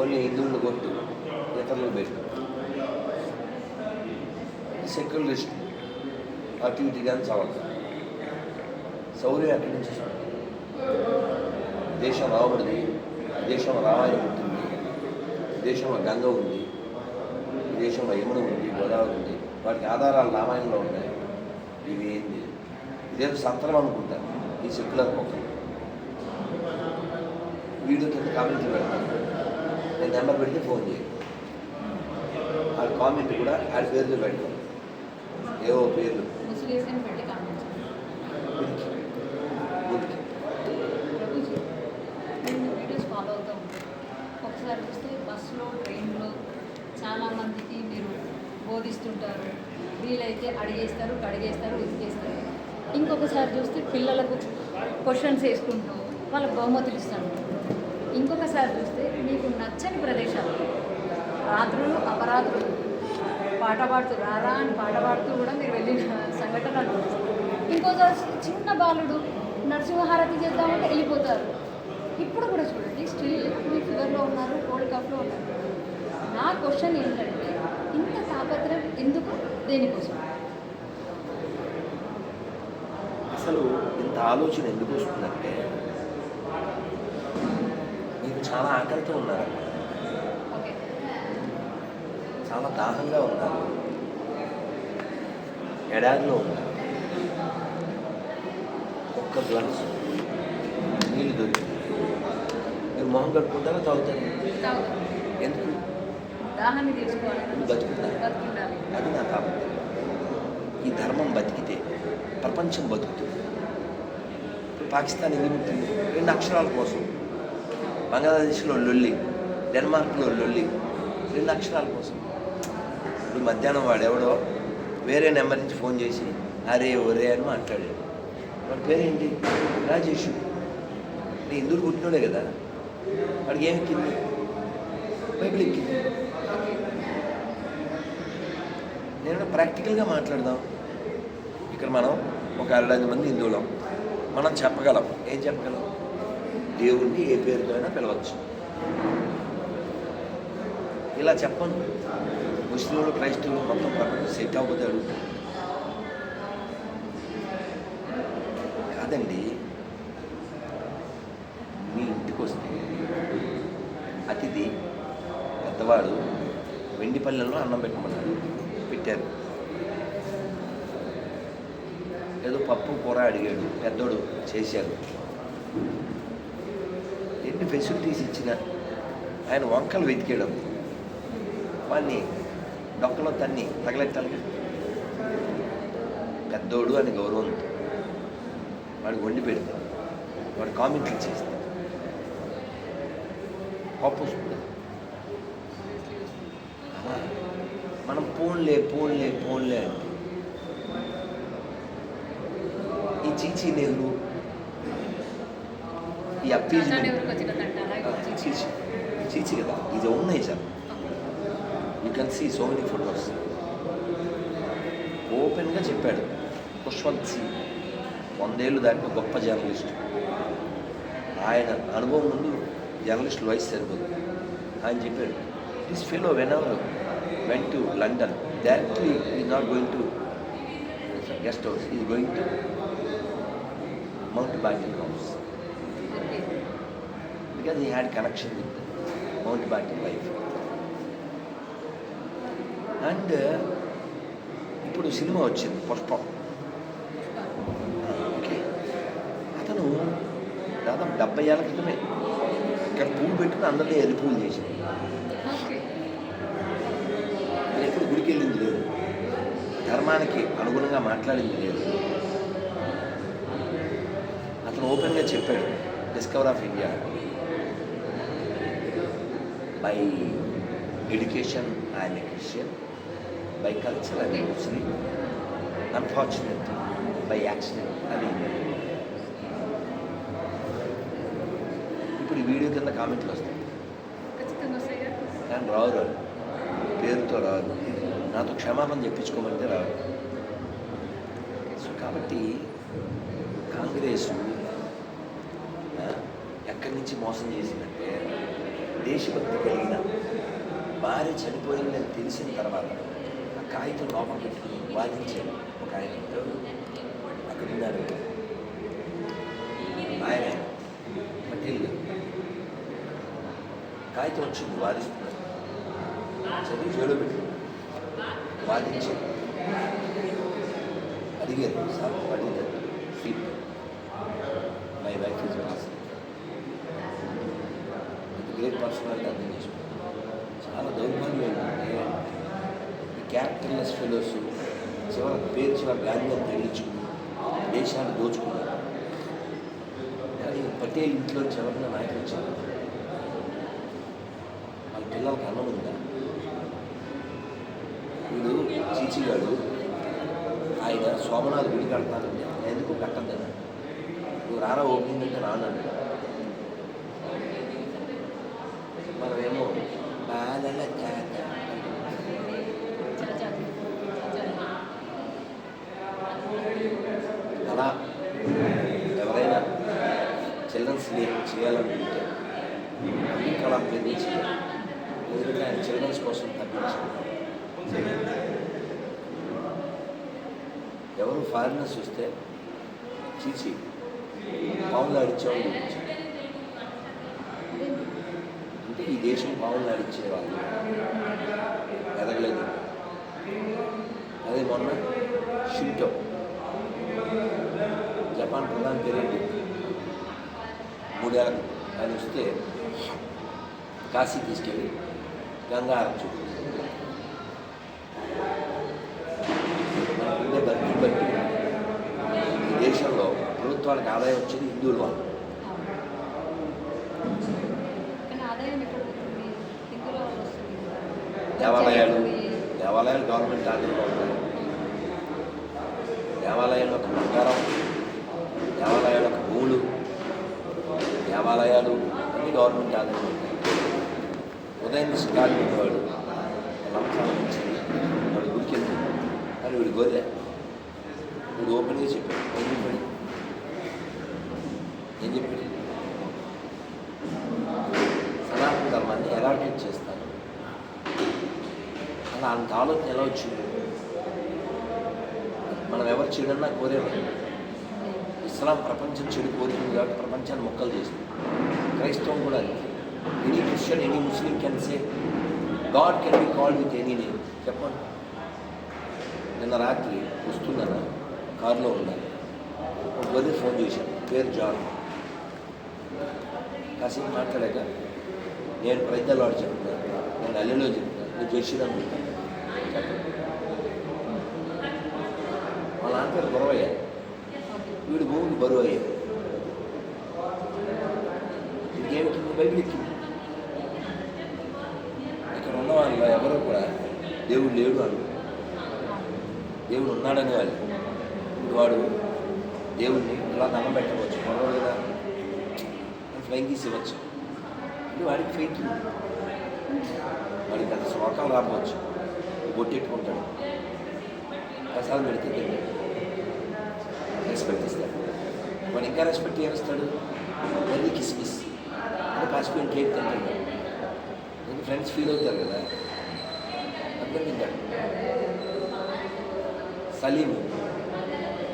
Only హిందువులు కొట్టు. ఇతరులు పెట్టు. సెక్యులరిస్ట్ అటు ఇటు కానీ చదవదు శౌర్యం ఎక్కడి నుంచి దేశం రావబడింది. దేశం రామాయణం ఉంటుంది. దేశంలో గంగ ఉంది. దేశంలో యమున ఉంది గోదావరి ఉంది. వాటికి ఆధారాలు రామాయణంలో ఉన్నాయి. ఇవి ఏంది ఇదేదో సంతరం అనుకుంటారు ఈ సెక్యులర్ మొక్కలు. వీడియో కింద కామెంట్లు పెడతారు నెంబర్ పెడితే ఫోన్ చేయి. ఆ కామెంట్ కూడా ఆడి పేర్లు పెట్టాను ఏవో పేర్లు. పెట్టి కామెంట్స్ ఉనికి వీడియోస్ ఫాలో అవుతూ ఉంటాను ఒకసారి చూస్తే బస్సులో ట్రైన్లో చాలామందికి మీరు బోధిస్తుంటారు వీలైతే అడిగేస్తారు కడిగేస్తారు ఇది ఇంకొకసారి చూస్తే పిల్లలకు క్వశ్చన్స్ వేసుకుంటూ వాళ్ళకి బహుమతులు ఇస్తాను ఇంకొకసారి చూస్తే మీకు నచ్చని ప్రదేశాలు. రాత్రులు అపరాత్రులు. పాట పాడుతూ రారా అని పాట పాడుతూ కూడా మీరు వెళ్ళిన సంఘటనలు ఇంకోసారి చిన్న బాలుడు నరసింహహారతి చేద్దామంటే వెళ్ళిపోతారు. ఇప్పుడు కూడా చూడండి స్టిల్ మీ ఫిగర్లో ఉన్నారు కోల్డ్ కప్లో ఉన్నారు. నా క్వశ్చన్ ఏంటంటే ఇంత తాపత్రయం ఎందుకు దేనికోసం? అసలు ఇంత ఆలోచన ఎందుకు వస్తుందంటే చాలా ఆకలితో ఉన్నారు. చాలా దాహంగా ఉన్నారు. ఎడారిలో ఉన్నారు. ఒక్క గ్లాస్ నీళ్ళు దొరికి మీరు మొహం కట్టుకుంటారా తాగుతారు? తాగుతాం ఎందుకు? బతుకుండాలి. అది నా కాబట్టి. ఈ ధర్మం బతికితే ప్రపంచం బతుకుతుంది. పాకిస్తాన్ ఎందుకు పుట్టింది రెండు అక్షరాల కోసం. బంగ్లాదేశ్లో లొల్లి డెన్మార్క్లో లొల్లి రెండు అక్షరాల కోసం. ఇప్పుడు మధ్యాహ్నం వాడెవడో వేరే నెంబర్ నుంచి ఫోన్ చేసి అరే ఒరే అని మాట్లాడాడు. వాడి పేరేంటి? రాజేష్. నీ ఇందులో పుట్టినోడే కదా. వాడికి ఏం ఎక్కింది? బైబిల్ ఎక్కింది. నేను ప్రాక్టికల్గా మాట్లాడదాం? ఇక్కడ మనం ఒక అరడైదు మంది హిందువులం. మనం చెప్పగలం. ఏం చెప్పగలం? దేవుణ్ణి ఏ పేరుతో అయినా పిలవచ్చు. ఇలా చెప్పను. ముస్లింలు క్రైస్తవులు మొత్తం ప్రపంచం సెట్ అవుతాడు కాదండి మీ ఇంటికి వస్తే అతిథి పెద్దవాడు వెండి పల్లెల్లో అన్నం పెట్టమన్నాడు పెట్టారు. ఏదో పప్పు కూర అడిగాడు పెద్దోడు చేశారు. ఎన్ని ఫెసిలిటీస్ ఇచ్చినా ఆయన వంకలు వెతికాడు. వాడిని డొక్కలో తన్ని తగలెట్టాలి పెద్దోడు అని గౌరవం. వాడికి వండి పెడతాడు. వాడు కామెంట్లు చేస్తాడు. కోపం వస్తుంది. మనం పోన్లే పోన్లే పోన్లే అంటే. ఈ చీచీ నెహ్రూ ఈ అప్పీజ్మెంట్ ఎవరికి వచ్చిన తంట అలాగే వచ్చి చీచి చీచి కదా ఇది ఉన్నాయి sir you can see so many photos ఓపెన్గా చెప్పాడు పుష్వంత్ సింగ్ వందేళ్ళు దాటిన గొప్ప జర్నలిస్ట్ ఆయన అనుభవం ముందు జర్నలిస్ట్ వయసు సరిపోదు ఆయన చెప్పాడు this fellow when our went to London directly is not going to guest house is going to Mountbatten house because he had connection with Mountbatten life. And ఇప్పుడు సినిమా వచ్చింది పుష్పం. ఓకే. అతను దాదాపు డెబ్బై ఏళ్ళ క్రితమే ఇక్కడ పువ్వు పెట్టుకుని అందరినీ ఎర్రి పువ్వులు చేసింది. ఎప్పుడు గుడికి వెళ్ళింది లేదు. ధర్మానికి అనుగుణంగా మాట్లాడింది లేదు. అతను ఓపెన్గా చెప్పాడు discover of India by education a Christian by culture a Muslim unfortunate by accident అని ఇప్పుడు ఈ వీడియో కింద కామెంట్లు వస్తాయి. కానీ రావు రాదు పేరుతో రాదు. నాతో క్షమాపణ చెప్పించుకోమంటే రాదు సో కాబట్టి కాంగ్రెస్ ఎక్కడి నుంచి మోసం చేసిందంటే దేశభక్తి కలిగిన భార్య చనిపోయిందని తెలిసిన తర్వాత ఆ కాగితం లోపల పెట్టుకుని వాదించాడు. ఒక ఆయన అక్కడ ఉన్నారు ఆయన పటేల్ గారు. కాగితం వచ్చింది వాదిస్తున్నారు చదివి జైలు పెట్టుకున్నారు వాదించారు అడిగారు sir పండితారు sleep my wife is pass ఇది గ్రేట్ పర్సనాలిటీ అర్థం చాలా దౌర్భాగ్యం ఏంటంటే ఈ క్యారెక్టర్లెస్ ఫెలోస్ చివరి పేరు చివరి గాంధీని తగిలించుకుని దేశాన్ని దోచుకున్నారు. కానీ పటేల్ ఇంట్లో చివరిన నాయకులు వచ్చారు వాళ్ళ పిల్లలకి అన్నం ఉందా? వీడు చీచిగాడు ఆయన సోమనాథ్ గుడి కడతానంటే ఎందుకు కట్టద్దు నువ్వు రారా ఓపెనింగ్ అంటే రానండి మనమేమో బాధల తాత చాచా చాచా అలా ఎవరైనా చిల్డ్రన్స్ డే చేయాలనుకుంటే అబ్దుల్ కలాం పేరు మీద చేయాలి ఎందుకంటే ఆయన చిల్డ్రన్స్ కోసం తప్పించారు ఎవరు ఫారినర్స్ వస్తే చీచి పావులు ఆడిచ్చేవాళ్ళు చూపించారు అంటే ఈ దేశం పావులు ఆడిచ్చేవాళ్ళు ఎదగలేదు అదే మొన్న షింటో జపాన్ ప్రధాన పేరేంటి మూడేళ్ళ ఆయన వస్తే కాశీ తీసుకెళ్ళి గంగా మనకుండే బట్టి బట్టి ఈ దేశంలో ప్రభుత్వానికి ఆదాయం వచ్చేది హిందువుల వల్ల. దేవాలయాలు దేవాలయాలు గవర్నమెంట్ ఆధీనంలో ఉంటాయి. దేవాలయాల యొక్క బంగారం దేవాలయాల యొక్క భూములు ఆలయాలు అన్ని గవర్నమెంట్ ఆలయాలు ఉదయం నుంచి కాలు పెట్టేవాడు రంజాన్ నుంచి వాడు గుడికి వెళ్తుంది కానీ వీడు గొర్రె. వీడు ఓపెన్గా చెప్పాడు ఏం చెప్పాడు? ఏం చెప్పాడు? సనాతన ధర్మాన్ని ఎలాటేట్ చేస్తాను? అలా అంత ఆలోచన ఎలా వచ్చింది? మనం ఎవరు చెడన్నా కోరేవారు ఇస్లాం ప్రపంచం చెడు కోరుతుంది కాబట్టి ప్రపంచాన్ని మొక్కలు చేస్తుంది క్రైస్తవం కూడా any Christian any Muslim can say God can be called with any name చెప్పండి. నిన్న రాత్రి వస్తున్నాను కారులో ఉన్నాను ఒక గొర్రె ఫోన్ చేశాను పేరు జాన్. కాసేపు మాట్లాడాక నేను ప్రజల్లో చెప్తున్నాను నేను అల్లెలో చెప్తున్నాను నేను జయశ్రీరామ్ చెప్పండి. వాళ్ళ నాన్న పేరు వీడు భూమికి బరువు అయ్యాడు ఇంకేమిటి బైబిల్ ఎక్కింది ఇక్కడ ఉన్న వాళ్ళు ఎవరు కూడా దేవుడు లేడు అను ఉన్నాడు అనేవాళ్ళు ఇప్పుడు వాడు దేవుణ్ణి ఇలా దండం పెట్టవచ్చు మరొకడు కదా. ఫ్లైంగ్ ఇవ్వచ్చు. ఇది వాడికి ఫెయిట్ వాడికి అంత శ్లోకం రాకపోవచ్చు. బొట్టెట్టుకుంటాడు. ప్రసాదం పెడితే తింటాడు. రెస్పెక్ట్ ఇస్తాడు వాడు ఇంకా రెస్పెక్ట్ ఏమిస్తాడు మళ్ళీ కిస్ కిస్ అంటే పాసిపోయిన కేక్ తింటాడు? ఫ్రెండ్స్ ఫీల్ అవుతారు కదా. అందరు తింటాడు సలీం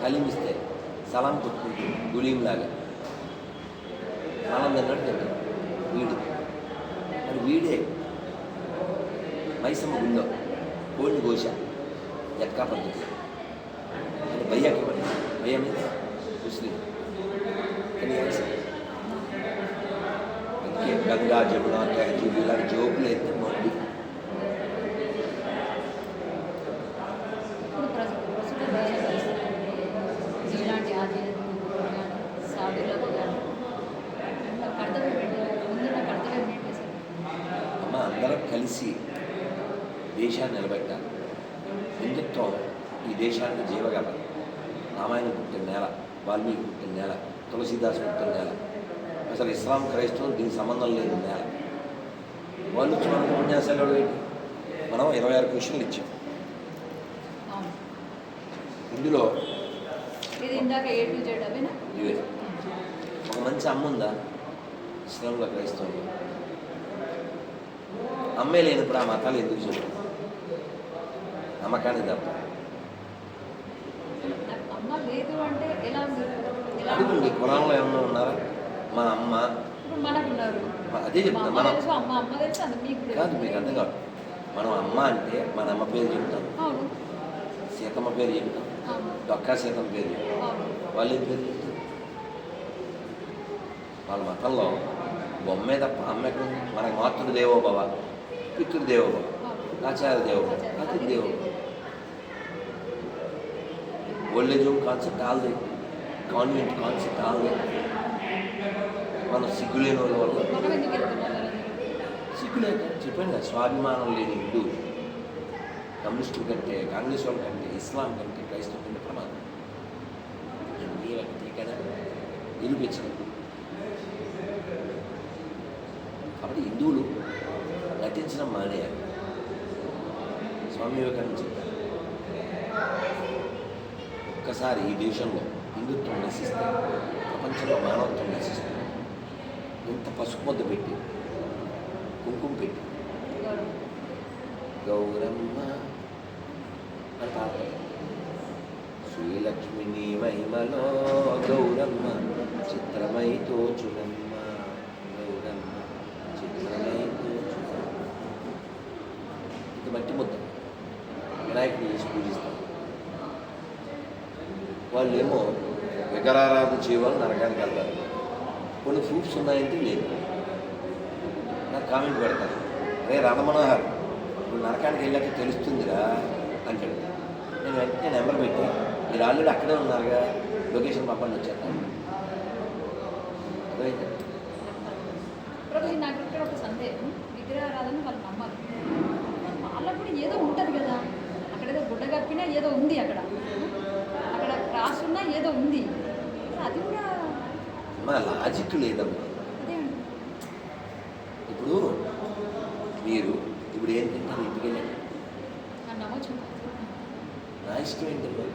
హలీం ఇస్తే సలాం కొట్టుకుంటాడు గులీం లాగా మనం తిన్నాడు వీడు మరి వీడే మైసమ్మ గుండో కోడిని కోశ ఎట్కా పద్ధతి అని భయ్యాకి ఇవ్వండి భయ్యా మీద ముస్లిం కానీ యాక్సెప్ట్. అందుకే గంగా జమున తహజీబ్ ఇలాంటి జోకులు అయితే మంది ఇప్పుడు ప్రజ- ప్రస్తుత దేశ పరిస్థితుల్లో ఇలాంటి ఆధ్యాత్మిక కానీ సాధులకు కానీ కర్తవ్యం పెట్టారు ముందున్న కర్తవ్యం ఏంటి సార్ అమ్మ అందరం కలిసి దేశాన్ని నిలబెట్టాలి హిందుత్వం ఈ దేశాన్ని జీవగల రామాయణం పుట్టిన నేల వాల్మీకి పుట్టిన నేల తులసీదాస్ పుట్టిన నేల అసలు ఇస్లాం క్రైస్తవం దీనికి సంబంధం లేని నేల. వాళ్ళు మనకు ఉపన్యాసాలు మనం ఇరవై ఆరు క్వశ్చన్లు ఇచ్చాం. ఇందులో ఇవే. ఒక మంచి అమ్మ ఉందా? ఇస్లాంలో క్రైస్తవంలో. అమ్మే లేనప్పుడు ఆ మతాలు ఎందుకు చెప్తాం నమ్మకాన్ని తప్ప. అడుగుండి కులంలో ఏమన్నా ఉన్నారా? మా అమ్మ. మా- అదే మా అమ్మ మనం. కాదు మీకు అర్థం కాదు. మనం అమ్మ అంటే మన అమ్మ పేరు చెప్తాం. సీతమ్మ పేరు చెప్తాం. డొక్కా సీతమ్మ పేరు చెప్తాం. వాళ్ళు ఏం పేరు చెప్తారు? వాళ్ళ మతంలో బొమ్మే తప్ప అమ్మ ఎక్కడ మనకి మాతృదేవో భవ పితృదేవో భవ అవును. ఆచార్య దేవో భవ అతిథి దేవో భవ old home concept all the convent concept all the మనం సిగ్గులేని వాళ్ళ వల్ల చెప్పండి సిగ్గులేక కదా స్వాభిమానం లేని ఇల్లు కమ్యూనిస్టుల కంటే కాంగ్రెస్ వాళ్ళ కంటే ఇస్లాం కంటే క్రైస్తవం కంటే ప్రమాదం ఇవన్నీ వ్యక్తీకరణ నిరూపించడం కాబట్టి హిందువులు నటించడం మానేయాలి స్వామి వివేకానంద చెప్తారు ఒక్కసారి ఈ దేశంలో హిందుత్వం నశిస్తే ప్రపంచంలో మానవత్వం నశిస్తుంది ఇంత పసుపు ముద్ద పెట్టి కుంకుమ పెట్టి గౌరమ్మ అని పాడతారు శ్రీలక్ష్మిని మహిమలో గౌరమ్మ చిత్రమై తోచునమ్మ గౌరమ్మ చిత్రమై తోచునమ్మ ఇది మట్టి ముద్ద. వినాయకుడు చేసి పూజిస్తాం. వాళ్ళు ఏమో విగ్రహారాధన చేయవాళ్ళు నరకానికి వెళ్తారు. కొన్ని ఫ్రూట్స్ ఉన్నాయంటే లేదు నాకు కామెంట్ పెడతారు రే రాధమనోహర్ ఇప్పుడు నరకానికి వెళ్ళాక తెలుస్తుందిరా అంటాడు. నేను వెంటనే నెంబర్ పెట్టి మీరు ఆల్రెడీ అక్కడే ఉన్నారుగా లొకేషన్ పంపండి వచ్చేస్తాను. అర్థమైందా? నాకు ఇక్కడ ఒక సందేహం. విగ్రహారాధన వాళ్ళు నమ్మరు. వాళ్ళకు కూడా ఏదో ఉంటుంది కదా. అక్కడ ఏదో గుడ్డ కప్పినా ఏదో ఉంది అక్కడ. క్రాస్ ఉన్నా ఏదో ఉంది. అది కూడా మా లాజిక్ లేదమ్మా. ఇప్పుడు మీరు ఇప్పుడు ఏం తింటారు ఇంటికి నా ఇష్టం ఏంటమ్మా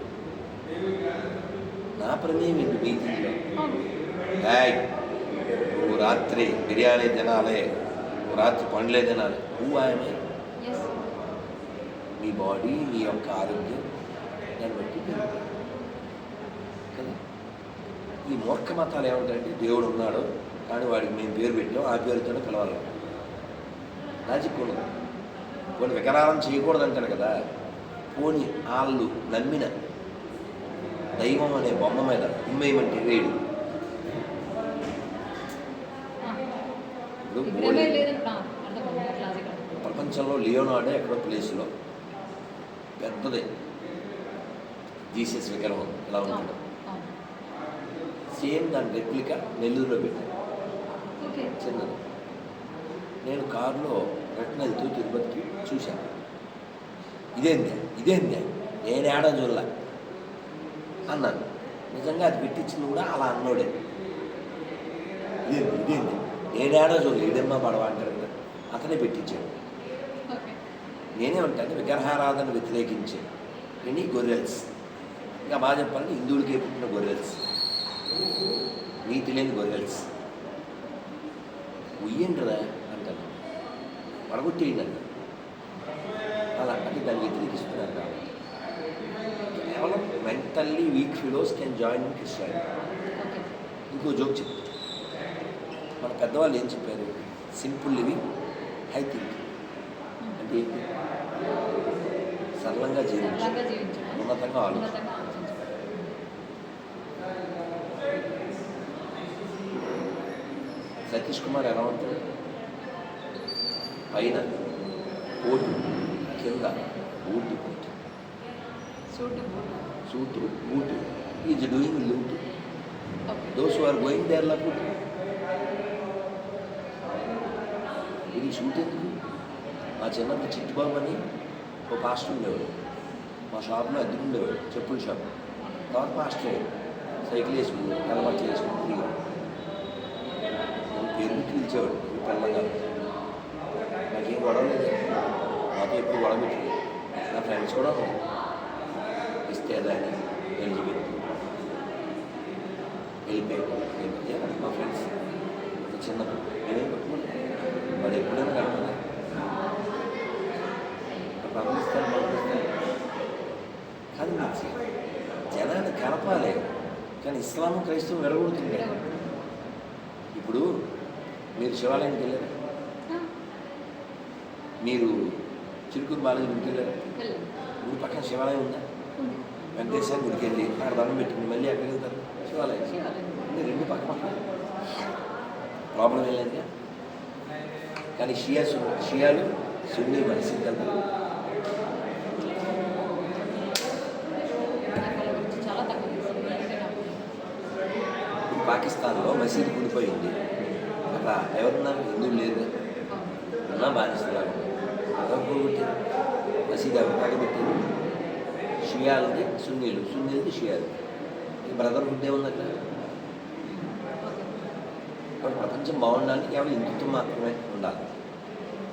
నా ప్రమేయం ఏంటి మీ తిండిలో? అవును. ఏయ్, నువ్వు రాత్రి బిర్యానీ తినాలి నువ్వు రాత్రి పండ్లే తినాలి. నువ్వు ఆయమే ఎస్ మీ బాడీ మీ యొక్క ఆరోగ్యం దాన్ని బట్టి ఈ మూర్ఖ మతాలు ఏమంటారంటే దేవుడు ఉన్నాడు కానీ వాడికి మేము పేరు పెట్టాం ఆ పేరుతోనే పిలవాలి లాజిక్ ఉండదు. పోనీ వికరారం చేయకూడదు అంటారు కదా. పోని వాళ్ళు నమ్మిన దైవం అనే బొమ్మ మీద ఉమ్మేయమంటే వేడు. ప్రపంచంలో లియోనార్డో ఎక్కడో ప్లేస్లో పెద్దది. జీసస్ విగ్రహం అవును ఉంటుంది సేమ్ దాని రెప్లికా నెల్లూరులో పెట్టాను చిన్నది. నేను కారులో వెళ్తూ తిరుపతికి చూశాను. ఇదేందే ఇదేందే నేను ఏడా చూడలే. అన్నాను. నిజంగా అది పెట్టించింది కూడా అలా అన్నోడే. ఇదేంది ఇదేంది నేను ఏడా చూడలే ఇదేమ్మా పడవ అంటారు కదా. అతనే పెట్టించాడు. నేనే ఉంటాను విగ్రహారాధన వ్యతిరేకించే ఎనీ గొర్రెల్స్. ఇంకా బాగా చెప్పాలంటే హిందువులకే పుట్టిన గొర్రెల్స్. నీతి లేని గొర్రెల్స్. ఉయ్యండిరా అంటాను పడగొట్టేయండి అంట అలా అంటే దాన్ని వ్యతిరేకిస్తున్నారు కాబట్టి. కేవలం mentally weak fellows can join in Christianity ఇంకో జోక్ చెప్తాను మన పెద్దవాళ్ళు ఏం చెప్పారు? సింపుల్ లివింగ్ హై థింక్ అంటే సరళంగా జీవించు ఉన్నతంగా ఆలోచించు సతీష్ కుమార్ ఎలా ఉంటాడు పైన కోటు కింద boot boot. Suit boot. Is doing loot those are going there loot ఇది షూట్ ఎందుకు? మా చిన్నప్పుడు చిట్టుబాబు అని ఒక పాస్టర్ ఉండేవాడు. మా షాప్లో అద్దెకుండేవాడు చెప్పుల షాప్. తర్వాత పాస్టర్ సైకిల్ వేసుకుని కలబట్లు వేసుకుని పేరుని పిలిచేవాడు ఈ నాకేం గొడవ లేదు. నాతో ఎప్పుడు గొడవ పెట్టి నా ఫ్రెండ్స్ కూడా ఇస్తే దాన్ని ఎలిజిబెట్ వెళ్ళిపోయాను మా ఫ్రెండ్స్ చిన్న నేనేం పెట్టుకున్నాను? వాడు ఎప్పుడైనా కట్టుకున్నాను పంపిస్తాను పంపిస్తాను కానీ మంచి జనాన్ని కలపాలి. కానీ ఇస్లాం క్రైస్తవం వెలగొడుతుంది ఇప్పుడు మీరు శివాలయానికి వెళ్ళారా? మీరు చిరుకూరు బాలాజీ గుడికి వెళ్ళారా. గుడి పక్కన శివాలయం ఉందా. వెంకటేశ్వర గుడికి వెళ్ళి అక్కడ దండం పెట్టుకుని మళ్ళీ ఎక్కడికి వెళ్తారు. శివాలయం. అంటే రెండు పక్క పక్కన. ప్రాబ్లం ఏం లేదు. కానీ షియా సు షియాలు సున్నీ వెళ్తారు ఇప్పుడు పాకిస్తాన్లో మసీద్ కూలిపోయింది అక్కడ ఎవరున్నారు హిందువులు లేదు? అన్నా ఉన్నా అదొకటి మసీద్ ఎవరు పగబెట్టారు షియాలది సున్నీలు. సున్నీలది షియాలు ఈ బ్రదర్హుడ్ ఏముంది అక్కడ ఓకే. ఇప్పుడు ప్రపంచం బాగుండాలి కేవలం హిందుత్వం మాత్రమే ఉండాలి.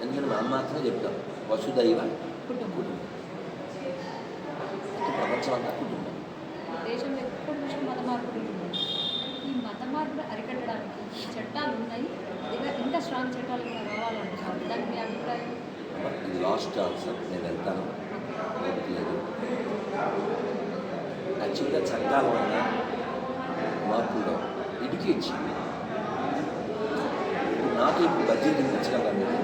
ఎందుకంటే మనం మాత్రమే చెప్తాం. వసుదైవ కుటుంబం. కుటుంబం. ప్రపంచం అంతా కుటుంబం మార్పులు అరికట్టడానికి చట్టాలు ఉన్నాయి. ఇంకా స్ట్రాంగ్ చట్టాలు కూడా రావాలంటున్నారు. దానికి మీ అభిప్రాయం? లాస్ట్ ఆన్సర్ నేను వెళ్తాను. లేదు. యాక్చువల్గా చట్టాల వల్ల మార్పులు చేయాలి ఇప్పుడు నాకు ఇప్పుడు బడ్జెట్ దించగలరా మీరు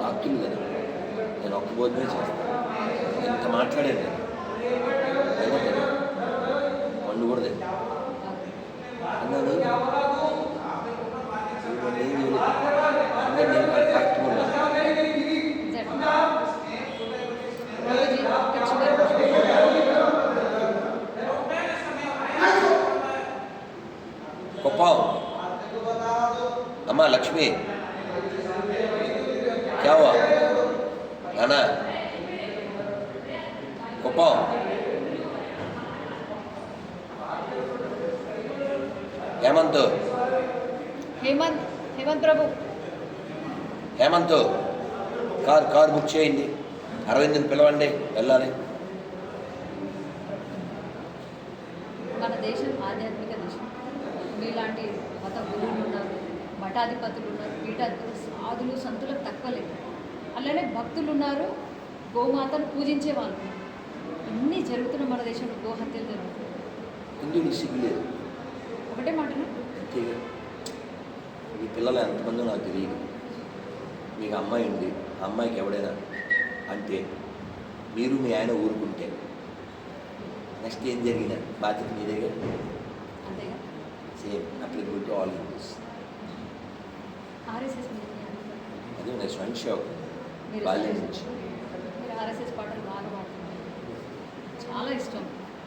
వాక్యం కదా నేను ఒక్క భోజనమే చేస్తాను. ఎంత మాట్లాడాను నేను అయినా తెలియదు పండు కూడా తెలియదు అన్నాను ఇప్పుడు నేను చేయలేదు. అంటే నేను Hemanth. Hemanth Hemanth Prabhu. Hemanth car car book చేయండి. అరవింద్ని పిలవండి వెళ్ళాలి. మన దేశం ఆధ్యాత్మిక దేశం. మీలాంటి మత గురువులు ఉన్నారు మఠాధిపతులు ఉన్నారు పీఠాధిపతులు సాధులు సంతులకు తక్కువ లేదు అలానే భక్తులు ఉన్నారు గోమాతను పూజించే వాళ్ళు. ఇన్ని జరుగుతున్న మన దేశంలో గోహత్యలు జరుగుతున్నాయి. హిందువులు సిగ్గులేదు ఒకటే మాటను? మీ పిల్లలు ఎంతమందో నాకు తెలియదు మీకు అమ్మాయి ఉంది. అమ్మాయికి ఎవడైనా అంటే మీరు మీ ఆయన ఊరుకుంటే నెక్స్ట్ ఏం జరిగినా బాధ్యత మీదేగా? సేమ్. అప్లికబుల్ టు ఆల్ అభిప్రాయం? అది నా స్వయం షాక్ బాల్యం నుంచి. ఆర్ఎస్ఎస్ పాటలు బాగా చాలా ఇష్టం.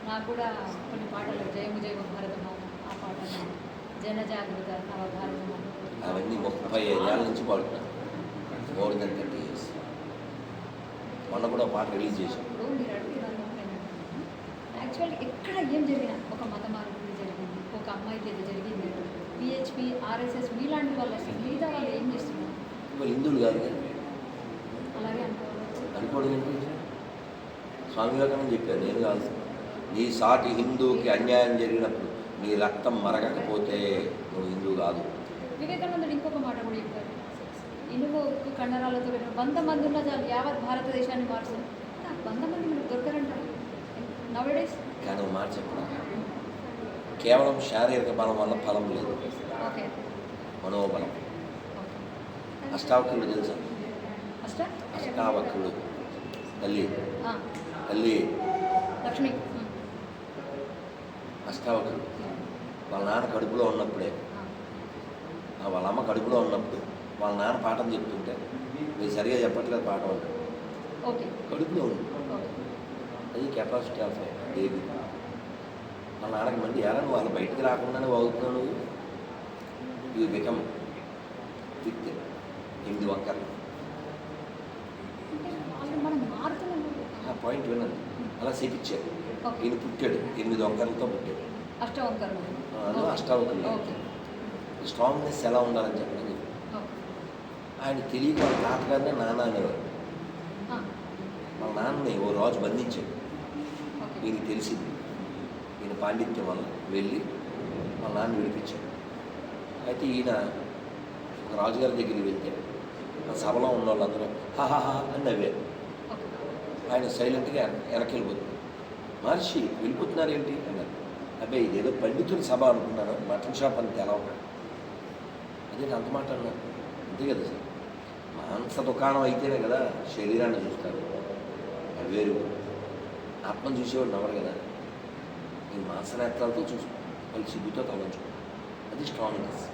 నాకు కూడా కొన్ని పాటలు జయము జయము భారతమాత అవన్నీ ముప్పై ఐదేళ్ళ నుంచి పాడుతున్నాను మోర్ దెన్ థర్టీ ఇయర్స్ మొన్న కూడా పాట రిలీజ్ చేశాం. యాక్చువల్లీ ఎక్కడ ఏం జరిగినా ఒక మత మార్పు జరిగింది ఒక అమ్మాయికి ఏదో జరిగింది పిహెచ్పి ఆర్ఎస్ఎస్ మీలాంటి వాళ్ళు మిగతా వాళ్ళు ఏం చేస్తున్నారు? హిందువులు కాదు అలాగే అనుకోవచ్చు. అనుకోవడం ఏంటి? స్వామి వివేకానంద చెప్పారు నేను కాదు. నీ సాటి హిందువుకి అన్యాయం జరిగినప్పుడు నీ రక్తం మరగకపోతే నువ్వు హిందువు కాదు. వివేకానందుడు ఇంకొక మాట కూడా చెప్పారు. ఇనుము కండరాలతో వంద మంది ఉన్న చాలు యావత్ భారతదేశాన్ని ఆ వంద మంది మనకు దొరకరంటారు. నవడేస్ కానీ చెప్పిన కేవలం శారీరక బలం వల్ల ఫలం లేదు. మనోబలం. ఓకే. అష్టావక్రుడు తెలుసా? ఫస్ట్ అష్టావక్రుడు తల్లి. తల్లి. లక్ష్మి. ఉమ్. అష్టావక్రుడు. వాళ్ళ నాన్న కడుపులో ఉన్నప్పుడే. వాళ్ళ అమ్మ కడుపులో ఉన్నప్పుడు వాళ్ళ నాన్న పాఠం చెప్తుంటే మీరు సరిగా చెప్పట్లేదు పాఠం అంటే ఓకే. కడుపులో ఉంది. అది కెపాసిటీ ఆఫ్ బేబీ వాళ్ళ నాన్నకి మళ్ళీ ఎలా నువ్వు వాళ్ళు బయటికి రాకుండానే వాగుతున్నావు నువ్వు. యూ బికమ్ విత్ ఎనిమిది ఆ పాయింట్ వినండి. అలా చేపించారు. ఈయన పుట్టాడు. ఎనిమిది వంకర్లతో పుట్టాడు. అష్టవంకరం. ఓకే స్ట్రాంగ్నెస్ ఎలా ఉండాలని చెప్పండి. ఆయన తెలియక వాళ్ళ తాతగారినే నాన్న అనేవారు. వాళ్ళ నాన్నని ఓ రోజు బంధించాడు. ఈయనకి తెలిసింది. ఈయన పాండిత్యం వల్ల వెళ్ళి వాళ్ళ నాన్న విడిపించాడు. అయితే ఈయన ఒక రాజుగారి దగ్గరికి వెళ్తే ఆ సభలో ఉన్న వాళ్ళందరూ హాహాహా అని నవ్వారు. ఆయన సైలెంట్గా వెనక్కి వెళ్ళిపోతుంది మహర్షి వెళ్ళిపోతున్నారు ఏంటి అన్నారు. అబ్బాయి ఇదేదో పండితుల సభ అనుకున్నాను. మటన్ షాప్ అంత ఎలా ఉన్నాడు. అదే అంత మాట అన్నారు? అంతే కదా సార్. మాంస దుకాణం అయితేనే కదా శరీరాన్ని చూస్తారు. వేరు. ఆత్మను చూసేవాడు నమ్మరు కదా. ఈ మాంసనేత్రాలతో చూసుకో. వాళ్ళు సిగ్గుతో తలంచుకో అది స్ట్రాంగ్నెస్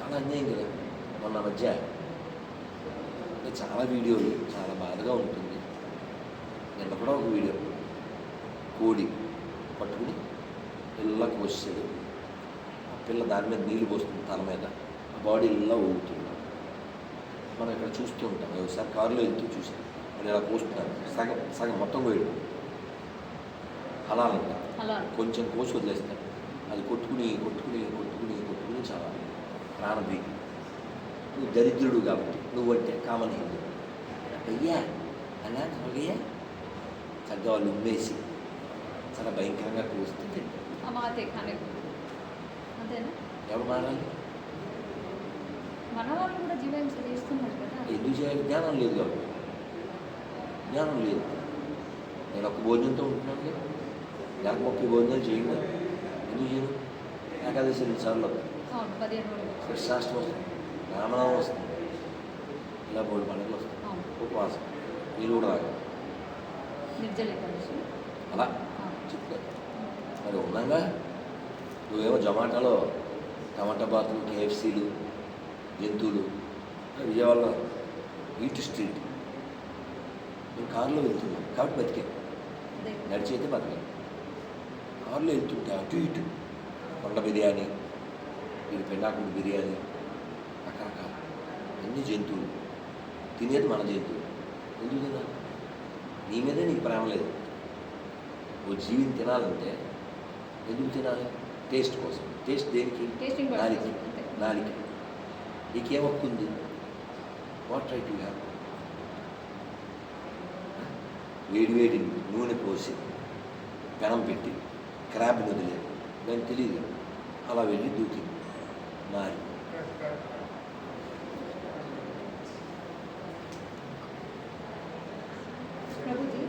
చాలా అన్యాయం కదా మొన్న మధ్య. అంటే చాలా వీడియోలు చాలా బాధగా ఉంటుంది. నిన్న కూడా ఒక వీడియో. కోడి పట్టుకుని పిల్లకి వచ్చేది ఆ పిల్ల దాని మీద నీళ్ళు పోస్తుంది తల మీద. ఆ బాడీ ఇలా ఊగుతుంది. మనం ఇక్కడ చూస్తూ ఉంటాం. ఒకసారి కారులో వెళ్తూ చూసాం. వాళ్ళు ఇలా పోస్తున్నారు సగం సగం మొత్తం పోయాడు అలా. కొంచెం కోసి వదిలేస్తాడు అది కొట్టుకుని కొట్టుకుని కొట్టుకుని కొట్టుకుని చాలా ప్రాణభీతి నువ్వు దరిద్రుడు కాబట్టి నువ్వంటే కామన్ హిందూ అయ్యా అలా అయ్యా చక్కగా వాళ్ళు ఉమ్మేసి చాలా భయంకరంగా కోస్తే తింటారు. అమాతే కానీ అంతేనా? ఎవరు మారాలి? ఎందుకు చేయాలి? జ్ఞానం లేదు కాబట్టి జ్ఞానం లేదు. నేను ఒక భోజనంతో ఉంటున్నాను కదా నెలకు ముప్పై భోజనాలు చేయండి. ఎందుకు చేయను? ఏకాదశి రెండు సార్లు రోజులు. కృష్ణాష్టమి వస్తుంది. రామనామం వస్తుంది. ఇలా మూడు పండుగలు వస్తాయి. ఉపవాసం. మీరు కూడా ఏకాదశి అలా. చెప్తారు మరి ఉన్నాగా నువ్వేమో జొమాటోలో టమాటా బాతులు కేఎఫ్సీలు జంతువులు విజయవాడలో ఈట్ స్ట్రీట్. నువ్వు కారులో వెళ్తున్నావు కాబట్టి బతికే. అదే. నడిచి అయితే బతకాలి. కారులో వెళ్తుంటే అటు ఇటు కొండ బిర్యానీ ఇది పెండాకుడు బిర్యానీ రకరకాల అన్ని జంతువులు. తినేది మన జంతువులు ఎందుకు తినాలి? నీ మీదే నీకు ప్రేమ లేదు. ఓ జీవిని తినాలంటే ఎందుకు తినాలి? టేస్ట్ కోసం. టేస్ట్ దేనికి? నాలిక. నాలిక నీకేం హక్కు ఉంది వాట్ రైట్ యూ హ్యావ్ వేడి వేడి నూనె పోసి పెనం పెట్టి క్రాబ్ వదిలేదు దానికి తెలియదు అలా వెళ్ళి దూకింది మారి ప్రభుజీ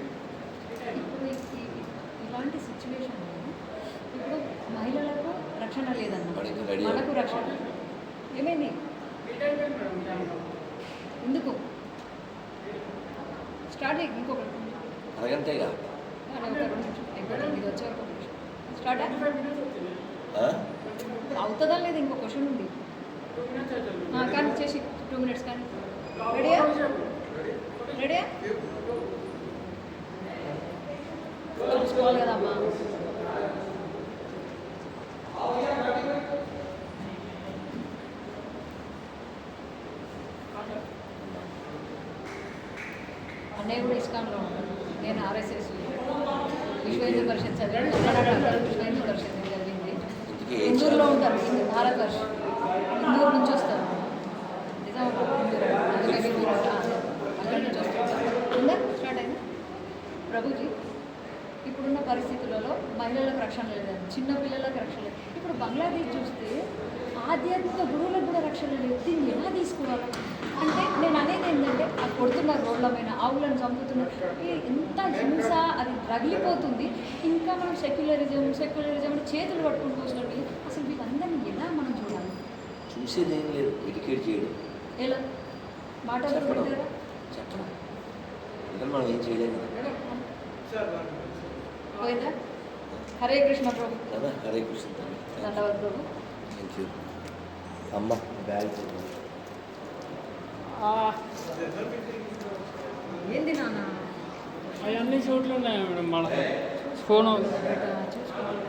ఇప్పుడు ఈ- ఈ- ఇలాంటి సిచ్యువేషన్ ఇప్పుడు మహిళలకు రక్షణ లేదన్న వాడికి రెడీ మనకు రక్షణ ఏమైంది ఎందుకు స్టార్ట్ అయ్యి ఇంకొకటి అరగంటేగా కానీ ఒక రెండు నిమిషం అయిపోతుంది ఇది వచ్చే ఒక నిమిషం స్టార్ట్ ఆ? ఇప్పుడు అవుతుందా లేదు ఇంకో క్వశ్చన్ ఉంది ఆ, కానీ చేసి టూ మినిట్స్ కానీ రెడీయా రెడీయా కదా అమ్మా అన్నయ్య కూడా ఇస్కాన్లో ఉంటాడు నేను ఆర్ఎస్ఎస్ విశ్వ హిందూ పరిషత్ చదివాను కన్నడ విశ్వ హిందూ పరిషత్ చదివింది ఇంటికి ఏం ఇందూరులో చేయాలి? ఉంటారు హిందూ భారత్ వర్ష్ ఇందూరు నుంచి వస్తారు నిజామాబాద్ ఇందూరు అందుకని మీరు ఆ, అక్కడి నుంచి వస్తారు ఉందా స్టార్ట్ అయిందా ప్రభుజీ ఇప్పుడున్న పరిస్థితులలో మహిళలకు రక్షణ లేదండి చిన్న పిల్లలకు రక్షణ లేదు బంగ్లాదేశ్ చూస్తే ఆధ్యాత్మిక గురువులకు కూడా రక్షణ లేదు. దీన్ని ఎలా తీసుకోవాలి? అంటే నేను అనేది ఏంటంటే ఆ కొడుతున్నారు రోడ్ల మీద ఆవులను చంపుతున్నారు ఎంత హింస అది రగిలిపోతుంది. ఇంకా మనం సెక్యులరిజం సెక్యులరిజం అని చేతులు పట్టుకుంటూ కూర్చోండి అసలు వీళ్ళందరినీ ఎలా మనం చూడాలి? చూసేది ఏం లేదు. ఎడ్యుకేట్ చేయడం. ఎలా? మాటలు చెప్పడం. మనం ఏం చేయలేము. పోయిందా? హరే కృష్ణ ప్రభు. కదా హరే కృష్ణ దండవద్దు అమ్మ బ్యాగ్ ఏంది నాన్న అవన్నీ చోట్లు ఉన్నాయి మేడం మన ఫోన్ చూసుకోవాలి